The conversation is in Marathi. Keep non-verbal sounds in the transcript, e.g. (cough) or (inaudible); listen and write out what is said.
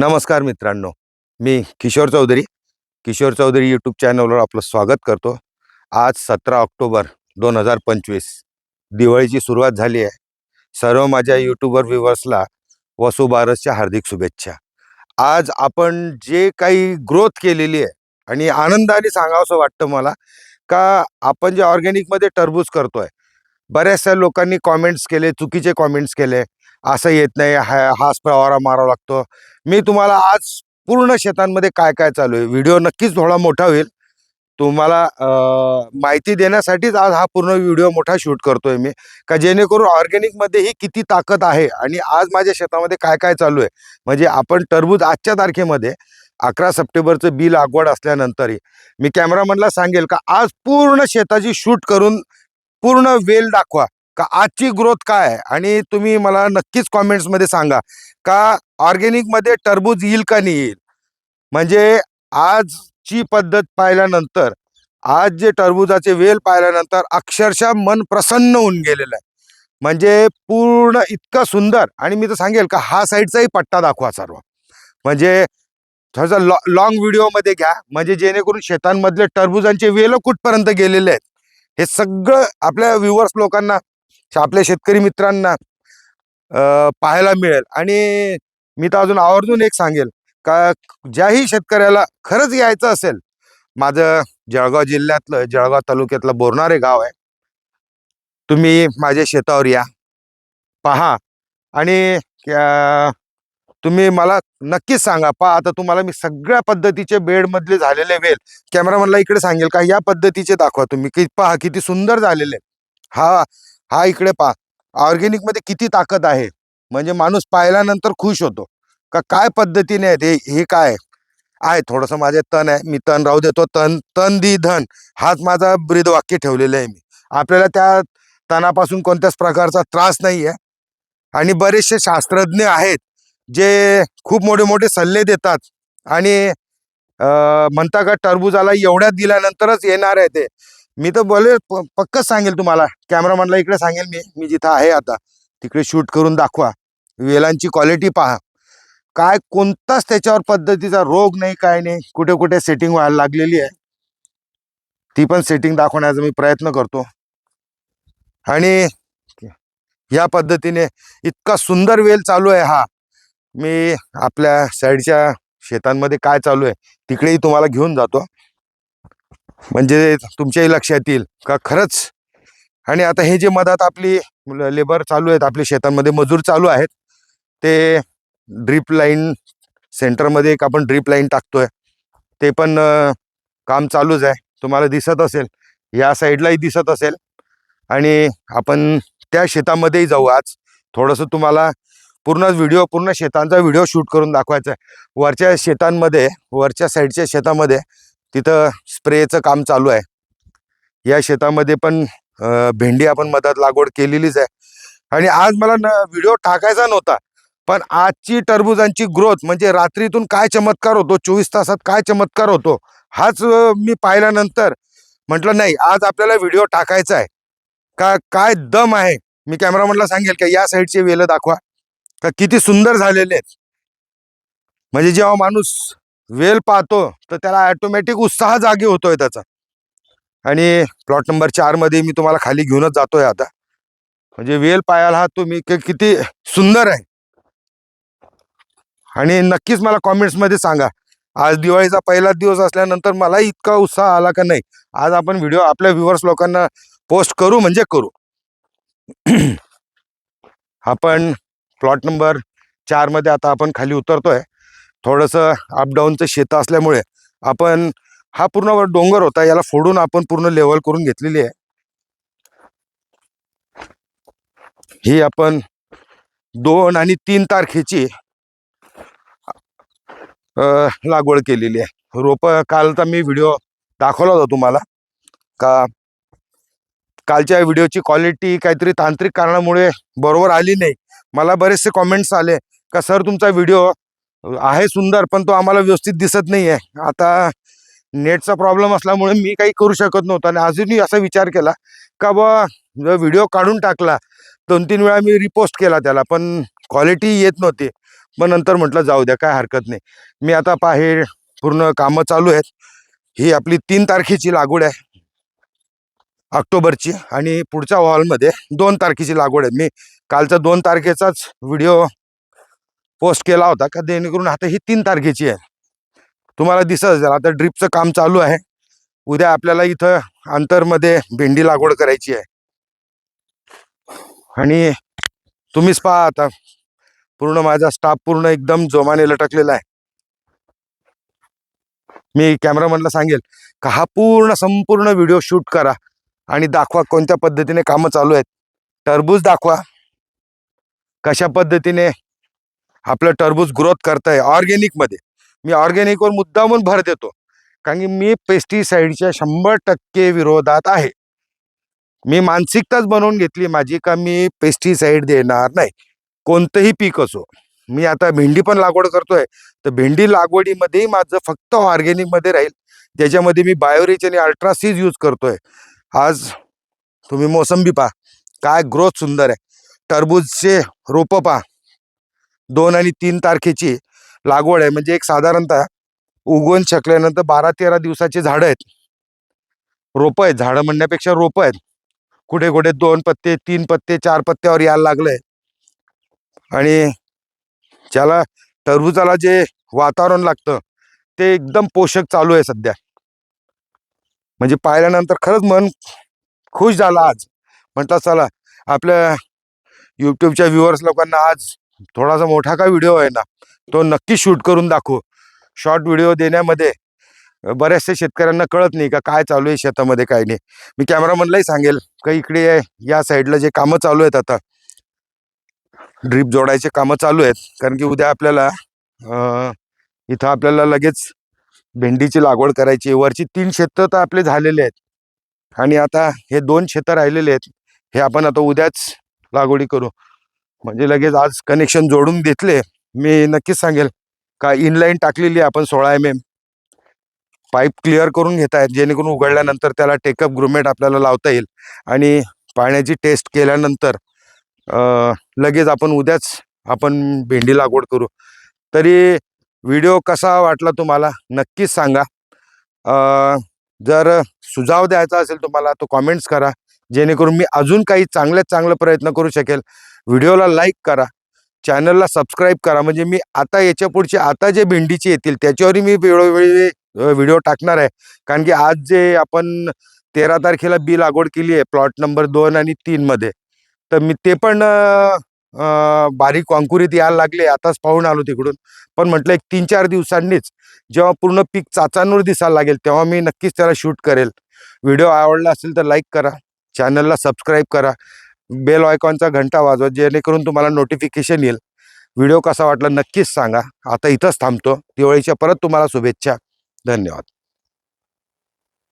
नमस्कार मित्रांनो मी किशोर चौधरी. किशोर चौधरी यूट्यूब चॅनलवर आपलं स्वागत करतो. आज सतरा ऑक्टोबर दोन हजार पंचवीस दिवाळीची सुरुवात झाली आहे. सर्व माझ्या यूट्यूबर व्ह्युअर्सला वसुबारसच्या हार्दिक शुभेच्छा. आज आपण जे काही ग्रोथ केलेली आहे आणि आनंदाने सांगावंसं वाटतं मला का आपण जे ऑर्गॅनिकमध्ये टरबूज करतोय बऱ्याचशा लोकांनी कॉमेंट्स केले चुकीचे कॉमेंट्स केले असं येत नाही हा हाच प्रवारा मारावा लागतो. मी तुम्हाला आज पूर्ण शेतांमध्ये काय काय चालू आहे व्हिडिओ नक्कीच थोडा मोठा होईल. तुम्हाला माहिती देण्यासाठीच आज हा पूर्ण व्हिडिओ मोठा शूट करतोय मी. का जेणेकरून ऑर्गॅनिकमध्ये ही किती ताकद आहे आणि आज माझ्या शेतामध्ये काय काय चालू आहे. म्हणजे आपण टरबूज आजच्या तारखेमध्ये अकरा सप्टेंबरचं बी लागवड असल्यानंतरही मी कॅमेरामनला सांगेल का आज पूर्ण शेताची शूट करून पूर्ण वेल दाखवा. का आजची ग्रोथ काय? आहे आणि तुम्ही मला नक्कीच कॉमेंट्समध्ये सांगा का ऑर्गेनिकमध्ये टरबूज येईल का नाही येईल? म्हणजे आजची पद्धत पाहिल्यानंतर आज जे टरबुजाचे वेल पाहिल्यानंतर अक्षरशः मन प्रसन्न होऊन गेलेलं आहे. म्हणजे पूर्ण इतकं सुंदर आणि मी तर सांगेल का हा साईडचाही पट्टा दाखवा सर्व. म्हणजे थोडंसं लॉ लॉंग व्हिडिओमध्ये घ्या. म्हणजे जेणेकरून शेतांमधले टरबुजांचे वेल कुठपर्यंत गेलेले आहेत हे सगळं आपल्या व्ह्युअर्स लोकांना आपल्या शेतकरी मित्रांना पाहायला मिळेल. आणि मी तर अजून आवर्जून एक सांगेल. का ज्याही शेतकऱ्याला खरंच यायचं असेल माझं जळगाव जिल्ह्यातलं जळगाव तालुक्यातलं बोरणारे गाव आहे. तुम्ही माझ्या शेतावर या. पहा. आणि तुम्ही मला नक्कीच सांगा. पहा आता तुम्हाला मी सगळ्या पद्धतीचे बेडमधले झालेले वेल. कॅमेरामनला इकडे सांगेल का? या पद्धतीचे दाखवा तुम्ही. की पहा किती सुंदर झालेले. हा हा इकडे पा ऑर्गेनिकमध्ये किती ताकद आहे? म्हणजे माणूस पाहिल्यानंतर खुश होतो. का काय पद्धतीने आहेत? हे हे काय? आहे? थोडंसं माझे तण आहे. मी तण राहू देतो. तण तण दी धन. हाच माझा ब्रीद वाक्य ठेवलेलं आहे मी. आपल्याला त्या तणापासून कोणत्याच प्रकारचा त्रास नाही आहे आणि बरेचसे शास्त्रज्ञ आहेत जे खूप मोठे मोठे सल्ले देतात. आणि म्हणता का टरबुजाला एवढ्यात दिल्यानंतरच येणार आहे ते. मी तर बोले प- पक्कच सांगेल तुम्हाला. कॅमेरामॅनला इकडे सांगेल मी. मी जिथं आहे आता. तिकडे शूट करून दाखवा. वेलांची क्वालिटी पहा. काय कोणताच त्याच्यावर पद्धतीचा रोग नाही काय नाही. कुठे कुठे सेटिंग व्हायला लागलेली आहे. ती पण सेटिंग दाखवण्याचा मी प्रयत्न करतो. आणि या पद्धतीने इतका सुंदर वेल चालू आहे हा. मी आपल्या साईडच्या शेतांमध्ये काय चालू आहे तिकडेही तुम्हाला घेऊन जातो. म्हणजे तुमच्याही लक्षात येईल का? खरंच. आणि आता हे जे मधात आपली लेबर चालू आहेत आपल्या शेतांमध्ये मजूर चालू आहेत ते ड्रीप लाईन सेंटरमध्ये एक आपण ड्रीप लाईन टाकतोय. ते पण काम चालूच आहे. तुम्हाला दिसत असेल या साईडलाही दिसत असेल. आणि आपण त्या शेतामध्येही जाऊ आज. थोडंसं तुम्हाला पूर्ण व्हिडिओ पूर्ण शेतांचा व्हिडिओ शूट करून दाखवायचा आहे. वरच्या शेतांमध्ये वरच्या साईडच्या शेतामध्ये तिथं स्प्रेचं काम चालू आहे. या शेतामध्ये पण भेंडी आपण मधात लागवड केलेलीच आहे. आणि आज मला व्हिडिओ टाकायचा नव्हता पण आजची टरबुजांची ग्रोथ म्हणजे रात्रीतून काय चमत्कार होतो चोवीस तासात काय चमत्कार होतो हाच मी पाहिल्यानंतर म्हटलं नाही आज आपल्याला व्हिडिओ टाकायचा आहे. का काय दम आहे? मी कॅमेरामॅनला सांगेल का या साईडचे वेलं दाखवा. का किती सुंदर झालेले आहेत. म्हणजे जेव्हा माणूस वेल पाहतो तर त्याला ऑटोमॅटिक उत्साह जागी होतोय त्याचा. आणि प्लॉट नंबर चारमध्ये मी तुम्हाला खाली घेऊनच जातोय आता. म्हणजे वेल पायाला हा तुम्ही किती सुंदर आहे. आणि नक्कीच मला कॉमेंट्समध्ये सांगा आज दिवाळीचा पहिला दिवस असल्यानंतर मला इतका उत्साह आला का नाही? आज आपण व्हिडिओ आपल्या व्ह्युअर्स लोकांना पोस्ट करू म्हणजे करू. (clears throat) आपण प्लॉट नंबर चारमध्ये आता आपण खाली उतरतोय. थोडंसं अपडाऊनचं शेत असल्यामुळे आपण हा पूर्ण डोंगर होता याला फोडून आपण पूर्ण लेवल करून घेतलेली आहे. ही आपण दोन आणि तीन तारखेची लागवड केलेली आहे. रोप कालचा मी व्हिडिओ दाखवला होता तुम्हाला. का कालच्या व्हिडिओची क्वालिटी काहीतरी तांत्रिक कारणामुळे बरोबर आली नाही. मला बरेचसे कॉमेंट्स आले का सर तुमचा व्हिडिओ आहे सुंदर पण तो आम्हाला व्यवस्थित दिसत नाही आहे आता नेटचा प्रॉब्लेम असल्यामुळे मी काही करू शकत नव्हतो आणि अजूनही असा विचार केला का बा व्हिडिओ काढून टाकला दोन तीन वेळा मी रिपोस्ट केला त्याला पण क्वालिटी येत नव्हती. मग नंतर म्हटलं जाऊ द्या काय हरकत नाही. मी आता पाहे पूर्ण कामं चालू आहेत. ही आपली तीन तारखेची लागवड आहे. ऑक्टोबरची आणि पुढच्या हॉलमध्ये दोन तारखेची लागवड आहे. मी कालचा दोन तारखेचाच व्हिडिओ पोस्ट केला होता का जेणेकरून आता ही तीन तारखेची आहे. तुम्हाला दिसत असेल आता ड्रिपचं काम चालू आहे. उद्या आपल्याला इथं अंतरमध्ये भेंडी लागवड करायची आहे. आणि तुम्हीच पहा आता पूर्ण माझा स्टाफ पूर्ण एकदम जोमाने लटकलेला आहे. मी कॅमेरामॅनला सांगेल का हा पूर्ण संपूर्ण व्हिडिओ शूट करा आणि दाखवा कोणत्या पद्धतीने कामं चालू आहेत. टरबूज दाखवा. कशा पद्धतीने आपलं टरबूज ग्रोथ करताय ऑर्गेनिकमध्ये मी ऑर्गेनिकवर मुद्दामून भर देतो. कारण की मी पेस्टिसाईडच्या शंभर टक्के विरोधात आहे. मी मानसिकताच बनवून घेतली माझी का मी पेस्टिसाईड देणार नाही. कोणतंही पीक असो. मी आता भेंडी पण लागवड करतोय. तर भेंडी लागवडीमध्येही माझं फक्त ऑर्गेनिकमध्ये राहील. ज्याच्यामध्ये मी बायोरिच आणि अल्ट्रासीज यूज करतोय. आज तुम्ही मोसंबी पहा. काय ग्रोथ सुंदर आहे. टरबूजचे रोपं पहा. दोन आणि तीन तारखेची लागवड आहे. म्हणजे एक साधारणतः उगवून शकल्यानंतर बारा तेरा दिवसाची झाडं आहेत. रोपं आहेत. झाडं म्हणण्यापेक्षा रोपं आहेत. कुठे कुठे दोन पत्ते तीन पत्ते चार पत्त्यावर यायला लागलंय. आणि ज्याला टरबुजाला जे वातावरण लागतं ते एकदम पोषक चालू आहे सध्या. म्हणजे पाहिल्यानंतर खरंच मन खुश झालं आज. म्हटलं चला आपल्या यूट्यूबच्या व्ह्युअर्स लोकांना आज थोडासा मोठा का व्हिडिओ आहे ना तो नक्की शूट करून दाखवू. शॉर्ट व्हिडिओ देण्यामध्ये बऱ्याचशा शेतकऱ्यांना कळत नाही का काय चालू आहे शेतामध्ये काय नाही. मी कॅमेरामनलाही सांगेल का इकडे या साईडला जे कामं चालू आहेत आता ड्रीप जोडायचे कामं चालू आहेत. कारण की उद्या आपल्याला इथं आपल्याला लगेच भेंडीची लागवड करायची वरची तीन शेतं तर आपले झालेले आहेत. आणि आता हे दोन शेतं राहिलेले आहेत. हे आपण आता उद्याच लागवडी करू. म्हणजे लगेच आज कनेक्शन जोडून घेतले. मी नक्कीच सांगेल. का इनलाईन टाकलेली आहे आपण सोळा एम एम पाईप क्लिअर करून घेत आहेत जेणेकरून उघडल्यानंतर त्याला टेकअप ग्रुमेट आपल्याला लावता येईल. आणि पाण्याची टेस्ट केल्यानंतर लगेच आपण उद्याच आपण भेंडी लागवड करू. तरी व्हिडिओ कसा वाटला तुम्हाला? नक्कीच सांगा. जर सुझाव द्यायचा असेल तुम्हाला तो कॉमेंट्स करा. जेणेकरून मी अजून काही चांगल्यात चांगला प्रयत्न करू शकेल. व्हिडिओला लाईक करा. चॅनलला सबस्क्राईब करा. म्हणजे मी आता याच्या पुढचे आता जे भेंडीचे येतील त्याच्यावरही मी वेळोवेळी व्हिडिओ टाकणार आहे. कारण की आज जे आपण तेरा तारखेला बी लागवड केली आहे प्लॉट नंबर दोन आणि तीनमध्ये तर मी ते पण बारीक अंकुरीत यायला लागले आताच पाहून आलो तिकडून. पण म्हटलं एक तीन चार दिवसांनीच जेव्हा पूर्ण पीक चाचांवर दिसायला लागेल तेव्हा मी नक्कीच त्याला शूट करेल. व्हिडिओ आवडला असेल तर लाईक करा. चॅनलला सबस्क्राईब करा. बेल ऑयकॉनचा घंटा वाजवा जेणेकरून तुम्हाला नोटिफिकेशन येईल. व्हिडिओ कसा वाटला नक्कीच सांगा. आता इथंच थांबतो. दिवाळीच्या परत तुम्हाला शुभेच्छा. धन्यवाद.